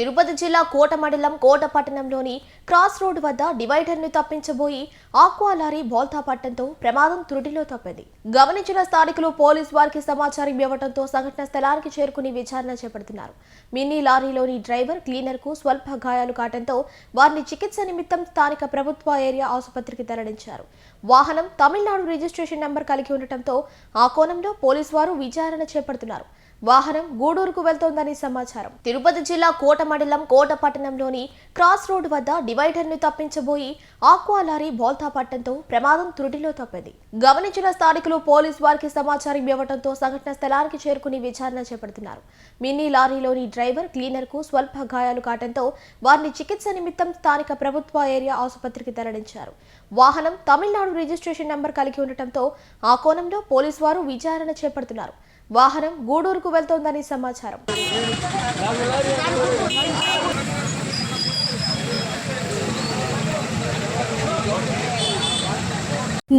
తిరుపతి జిల్లా కోట మండలం కోట పట్టణంలోని క్రాస్ రోడ్డు వద్ద డివైడర్ను తప్పించబోయి ఆక్వా లారీ బోల్తా పట్టడంతో ప్రమాదం త్రుటిలో తప్పింది. గమనించిన స్థానికులు పోలీస్ వారికి సమాచారం ఇవ్వడంతో సంఘటన స్థలానికి చేరుకుని విచారణ చేపడుతున్నారు. మినీ లారీలోని డ్రైవర్ క్లీనర్కు స్వల్ప గాయాలు కావడంతో వారిని చికిత్స నిమిత్తం స్థానిక ప్రభుత్వ ఏరియా ఆసుపత్రికి తరలించారు. వాహనం తమిళనాడు రిజిస్ట్రేషన్ నెంబర్ కలిగి ఉండటంతో ఆ కోణంలో పోలీసు వారు విచారణ చేపడుతున్నారు. వాహనం గూడూరుకు వెళ్తోందని సమాచారం. తిరుపతి జిల్లా కోట మండలం కోట పట్టణంలోని క్రాస్ రోడ్ వద్ద డివైడర్ను తప్పించబోయి ఆక్వా లారీ బోల్తా పట్టడంతో ప్రమాదం త్రుటిలో తప్పింది. గమనించిన స్థానికులు పోలీస్ వారికి సమాచారం ఇవ్వడంతో సంఘటన స్థలానికి చేరుకుని విచారణ చేపడుతున్నారు. మినీ లారీలోని డ్రైవర్ క్లీనర్కు స్వల్ప గాయాలు కావడంతో వారిని చికిత్స నిమిత్తం స్థానిక ప్రభుత్వ ఏరియా ఆసుపత్రికి తరలించారు. వాహనం తమిళనాడు రిజిస్ట్రేషన్ నంబర్ కలిగి ఉండటంతో ఆ కోణంలో పోలీసు వారు విచారణ చేపడుతున్నారు. వాహనం గూడూరుకు వెళ్తోందని సమాచారం.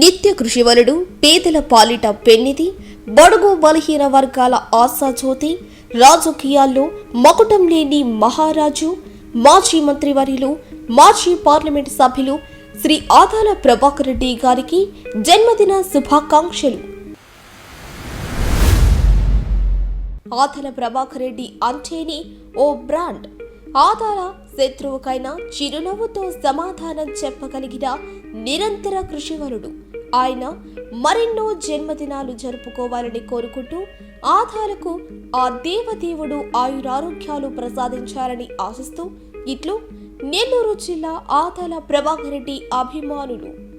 నిత్య కృషివలుడు పేదల పాలిట పెన్నిది బడుగు బలహీన వర్గాల ఆశాజ్యోతి రాజకీయాల్లో మకుటం లేని మహారాజు మాజీ మంత్రివర్యులు మాజీ పార్లమెంట్ సభ్యులు శ్రీ ఆదాల ప్రభాకర్ రెడ్డి గారికి జన్మదిన శుభాకాంక్షలు. ఆదాల ప్రభాకర్ రెడ్డి అంటేనే ఓ బ్రాండ్. ఆదాల శత్రువుకైనా చిరునవ్వుతో సమాధానం చెప్పగలిగిన నిరంతర కృషివరుడు. ఆయన మరెన్నో జన్మదినాలు జరుపుకోవాలని కోరుకుంటూ ఆధాలకు ఆ దేవదేవుడు ఆయురారోగ్యాలు ప్రసాదించాలని ఆశిస్తూ ఇట్లు నెల్లూరు జిల్లా ఆదాల ప్రభాకర్ రెడ్డి అభిమానులు.